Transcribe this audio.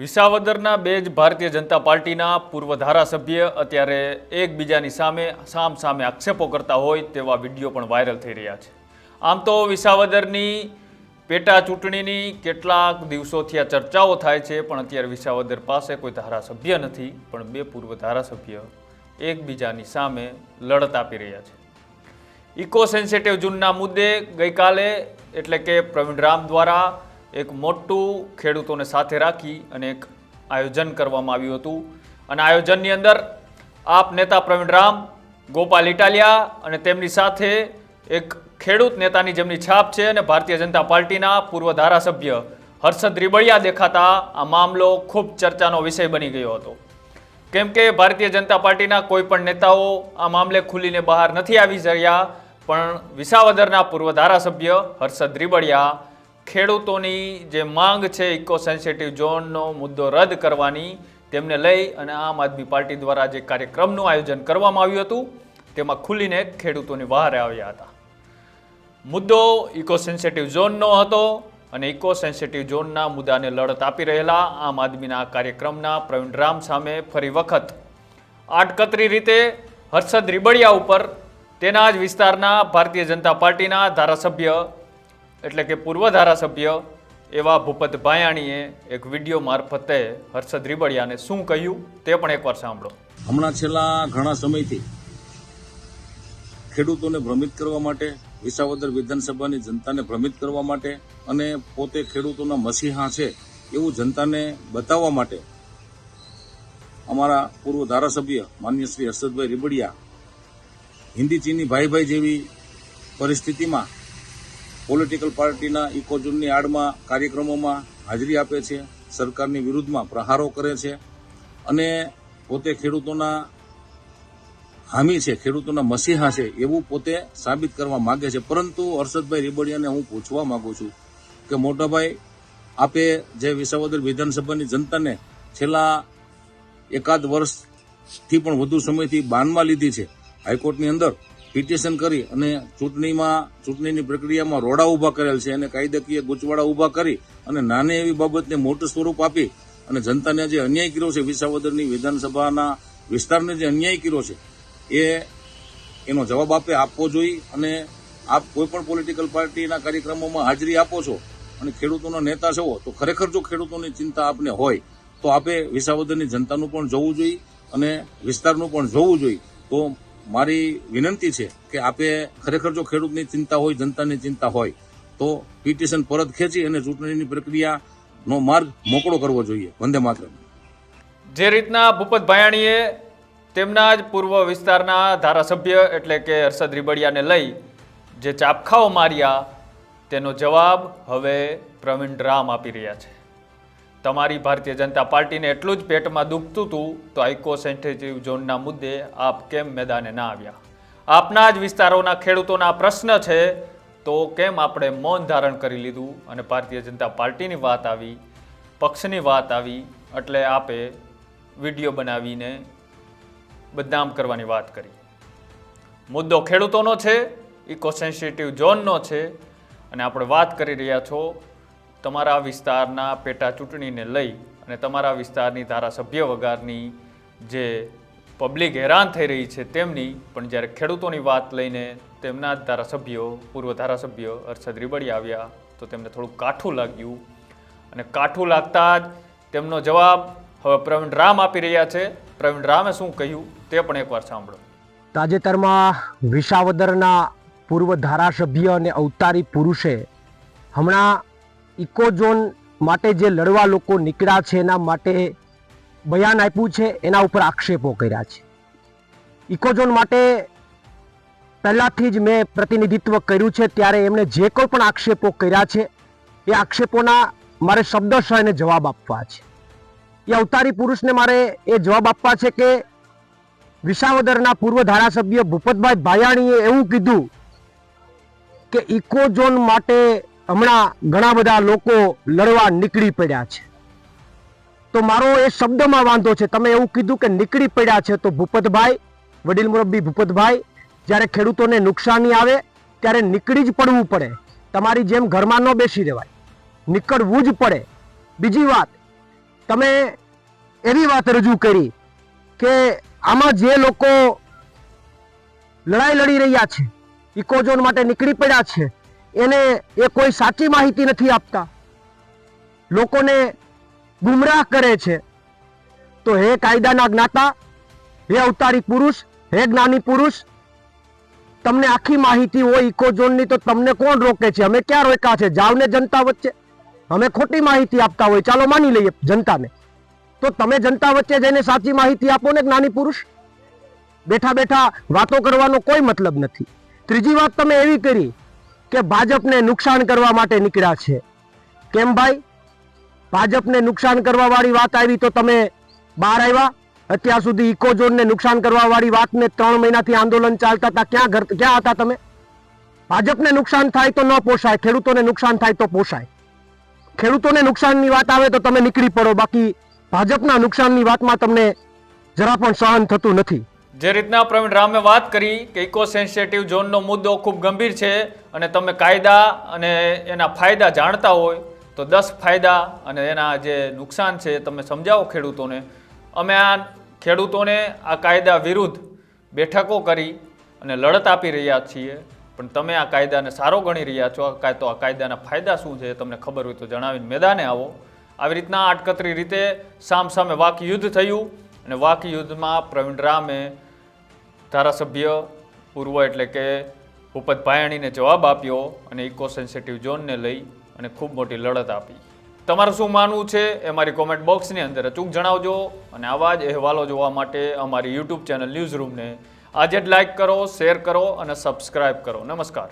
વિસાવદરના બે જ ભારતીય જનતા પાર્ટીના પૂર્વ ધારાસભ્ય અત્યારે એકબીજાની સામે સામ સામે આક્ષેપો કરતા હોય તેવા વીડિયો પણ વાયરલ થઈ રહ્યા છે. આમ તો વિસાવદરની પેટા ચૂંટણીની કેટલાક દિવસોથી આ ચર્ચાઓ થાય છે, પણ અત્યારે વિસાવદર પાસે કોઈ ધારાસભ્ય નથી, પણ બે પૂર્વ ધારાસભ્ય એકબીજાની સામે લડત આપી રહ્યા છે. ઇકો સેન્સિટિવ ઝોનના મુદ્દે ગઈકાલે, એટલે કે પ્રવીણ રામ દ્વારા એક મોટું ખેડૂતોને સાથે રાખી અને એક આયોજન કરવામાં આવ્યું હતું. અને આયોજનની અંદર આપ નેતા પ્રવીણ રામ, ગોપાલ ઇટાલિયા અને તેમની સાથે એક ખેડૂત નેતાની જેમની છાપ છે અને ભારતીય જનતા પાર્ટીના પૂર્વ ધારાસભ્ય હર્ષદ રીબળિયા દેખાતા આ મામલો ખૂબ ચર્ચાનો વિષય બની ગયો હતો. કેમ કે ભારતીય જનતા પાર્ટીના કોઈ પણ નેતાઓ આ મામલે ખુલીને બહાર નથી આવી રહ્યા, પણ વિસાવદરના પૂર્વ ધારાસભ્ય હર્ષદ રીબડિયા ખેડૂતોની જે માંગ છે ઇકો સેન્સિટિવ ઝોનનો મુદ્દો રદ કરવાની તેમને લઈ અને આમ આદમી પાર્ટી દ્વારા જે કાર્યક્રમનું આયોજન કરવામાં આવ્યું હતું, તેમાં ખુલીને ખેડૂતોની બહાર આવ્યા હતા. મુદ્દો ઇકો સેન્સિટિવ ઝોનનો હતો અને ઇકો સેન્સિટિવ ઝોનના મુદ્દાને લડત આપી રહેલા આમ આદમીના કાર્યક્રમના પ્રવીણ રામ સામે ફરી વખત આડકતરી રીતે હર્ષદ રીબડિયા ઉપર તેના જ વિસ્તારના ભારતીય જનતા પાર્ટીના ધારાસભ્ય એટલે કે પૂર્વ ધારાસભ્ય એવા ભૂપત ભાયાણીએ એક વીડિયો મારફતે હર્ષદ રીબડિયાને શું કહ્યું તે પણ એકવાર સાંભળો. હમણાં છેલ્લા ઘણા સમયથી ખેડૂતોને ભ્રમિત કરવા માટે, વિસાવદર વિધાનસભાની જનતાને ભ્રમિત કરવા માટે અને પોતે ખેડૂતોના મસીહા છે એવું જનતાને બતાવવા માટે અમારા પૂર્વ ધારાસભ્ય માન્ય શ્રી હર્ષદભાઈ રીબડિયા હિન્દી ચીની ભાઈ ભાઈ જેવી પરિસ્થિતિમાં પોલિટિકલ પાર્ટીના ઇકોઝોનની આડમાં કાર્યક્રમોમાં હાજરી આપે છે, સરકારની વિરુદ્ધમાં પ્રહારો કરે છે અને પોતે ખેડૂતોના હામી છે, ખેડૂતોના મસીહા છે એવું પોતે સાબિત કરવા માગે છે. પરંતુ હર્ષદભાઈ રીબડિયાને હું પૂછવા માગું છું કે મોટાભાઈ, આપે જે વિસાવદર વિધાનસભાની જનતાને છેલ્લા એકાદ વર્ષથી પણ વધુ સમયથી બાનમાં લીધી છે, હાઈકોર્ટની અંદર પિટિશન કરી અને ચૂંટણીમાં, ચૂંટણીની પ્રક્રિયામાં રોડા ઊભા કરેલ છે અને કાયદાકીય ગૂંચવાડા ઊભા કરી અને નાની એવી બાબતને મોટું સ્વરૂપ આપી અને જનતાને જે અન્યાય કર્યો છે વિસાવદરની વિધાનસભાના વિસ્તારને જે અન્યાય કર્યો છે, એ એનો જવાબ આપે, આપવો જોઈએ અને આપ કોઈ પણ પોલિટિકલ પાર્ટીના કાર્યક્રમોમાં હાજરી આપો છો અને ખેડૂતોના નેતા છો તો ખરેખર જો ખેડૂતોની ચિંતા આપને હોય, તો આપે વિસાવદરની જનતાનું પણ જોવું જોઈએ અને વિસ્તારનું પણ જોવું જોઈએ. તો મારી વિનંતી છે કે આપે ખરેખર જો ખેડૂતની ચિંતા હોય, જનતાની ચિંતા હોય, તો પિટિશન પરત ખેંચી અને ચૂંટણીની પ્રક્રિયાનો માર્ગ મોકળો કરવો જોઈએ. વંદે માત્ર જે રીતના ભૂપત ભાયાણીએ તેમના જ પૂર્વ વિસ્તારના ધારાસભ્ય એટલે કે હર્ષદ રીબડિયાને લઈ જે ચાપખાઓ માર્યા, તેનો જવાબ હવે પ્રવીણ રામ આપી રહ્યા છે. તમારી ભારતીય જનતા પાર્ટીને એટલું જ પેટમાં દુખતું હતું, તો આઇકો સેન્સિટિવ ઝોનના મુદ્દે આપ કેમ મેદાને ના આવ્યા? આપના જ વિસ્તારોના ખેડૂતોના પ્રશ્ન છે, તો કેમ આપણે મૌન ધારણ કરી લીધું અને ભારતીય જનતા પાર્ટીની વાત આવી, પક્ષની વાત આવી, એટલે આપે વીડિયો બનાવીને બદનામ કરવાની વાત કરી. મુદ્દો ખેડૂતોનો છે ઇકો સેન્સિટિવ ઝોનનો છે, અને આપણે વાત કરી રહ્યા છો તમારા વિસ્તારના પેટા ચૂંટણીને લઈ અને તમારા વિસ્તારની ધારાસભ્ય વગારની જે પબ્લિક હેરાન થઈ રહી છે તેમની, પણ જ્યારે ખેડૂતોની વાત લઈને તેમના જ ધારાસભ્યો, પૂર્વ ધારાસભ્ય હર્ષદ રીબડી આવ્યા, તો તેમને થોડું કાઠું લાગ્યું. અને કાઠું લાગતા જ તેમનો જવાબ હવે પ્રવીણ રામ આપી રહ્યા છે. પ્રવીણ રામે શું કહ્યું તે પણ એકવાર સાંભળો. તાજેતરમાં વિસાવદરના પૂર્વ ધારાસભ્ય અને અવતારી પુરુષે હમણાં ઇકોઝોન માટે જે લડવા લોકો નીકળ્યા છે, એના માટે બયાન આપ્યું છે, એના ઉપર આક્ષેપો કર્યા છે. ઇકોઝોન માટે પહેલાંથી જ મેં પ્રતિનિધિત્વ કર્યું છે, ત્યારે એમણે જે કોઈ પણ આક્ષેપો કર્યા છે, એ આક્ષેપોના મારે શબ્દશઃ એને જવાબ આપવા છે. એ અવતારી પુરુષને મારે એ જવાબ આપવા છે કે વિસાવદરના પૂર્વ ધારાસભ્ય ભૂપતભાઈ ભાયાણીએ એવું કીધું કે ઇકોઝોન માટે હમણાં ઘણા બધા લોકો લડવા નીકળી પડ્યા છે. તો મારો એ શબ્દમાં વાંધો છે, તમે એવું કીધું કે નીકળી પડ્યા છે તો ભૂપતભાઈ, વડીલ મુરબ્બી ભૂપતભાઈ, જ્યારે ખેડૂતોને નુકસાની આવે, ત્યારે નીકળી જ પડવું પડે. તમારી જેમ ઘરમાં ન બેસી રહેવાય. નીકળવું જ પડે. બીજી વાત, તમે એવી વાત રજૂ કરી કે આમાં જે લોકો લડાઈ લડી રહ્યા છે, ઇકોઝોન માટે નીકળી પડ્યા છે એને એ કોઈ સાચી માહિતી નથી આપતા. લોકોને ગુમરાહ કરે છે. તો હે કાયદાના જ્ઞાતા, હે અવતારી પુરુષ, હે જ્ઞાની પુરુષ, તમને આખી માહિતી હોય ઇકોઝોનની તો તમને કોણ રોકે છે? અમે ક્યાં રોક્યા છે? જાવ ને જનતા વચ્ચે. અમે ખોટી માહિતી આપતા હોય. ચાલો માની લઈએ જનતાને. તો તમે જનતા વચ્ચે જઈને સાચી માહિતી આપો ને જ્ઞાની પુરુષ? બેઠા બેઠા વાતો કરવાનો કોઈ મતલબ નથી. ત્રીજી વાત તમે એવી કરી કે ભાજપને નુકસાન કરવા માટે નીકળ્યા છે. કેમ ભાઈ? ભાજપને નુકસાન કરવાવાળી વાત આવી તો તમે બહાર આવ્યા. અત્યાર સુધી ઇકોઝોનને નુકસાન કરવાવાળી વાતને ત્રણ મહિનાથી આંદોલન ચાલતા હતા. ક્યાં ઘર ક્યાં હતા તમે? ભાજપને નુકસાન થાય તો ન પોસાય, ખેડૂતોને નુકસાન થાય તો પોસાય. ખેડૂતોને નુકસાનની વાત આવે તો તમે નીકળી પડો. બાકી ભાજપના નુકસાનની વાતમાં તમને જરા પણ સહન થતું નથી. જે રીતના પ્રવીણ રામે વાત કરી કે ઇકો સેન્સિટિવ ઝોનનો મુદ્દો ખૂબ ગંભીર છે અને તમે કાયદા અને એના ફાયદા જાણતા હોય, તો દસ ફાયદા અને એના જે નુકસાન છે તમે સમજાવો ખેડૂતોને. અમે આ ખેડૂતોને આ કાયદા વિરુદ્ધ બેઠકો કરી અને લડત આપી રહ્યા છીએ. પણ તમે આ કાયદાને સારો ગણી રહ્યા છો કાં તો આ કાયદાના ફાયદા શું છે તમને ખબર હોય તો જણાવીને મેદાને આવો. આવી રીતના આટકતરી રીતે સામ સામે વાક યુદ્ધ થયું અને વાક યુદ્ધમાં પ્રવીણ રામે ધારાસભ્ય પૂર્વ એટલે કે ભૂપત ભાયાણીને જવાબ આપ્યો અને ઇકો સેન્સિટિવ ઝોનને લઈ અને ખૂબ મોટી લડત આપી. તમારું શું માનવું છે એ મારી કોમેન્ટ બોક્સની અંદર અચૂક જણાવજો અને આવા જ અહેવાલો જોવા માટે અમારી યુટ્યુબ ચેનલ ન્યૂઝ રૂમને આજે જ લાઇક કરો શેર કરો અને સબસ્ક્રાઇબ કરો. નમસ્કાર.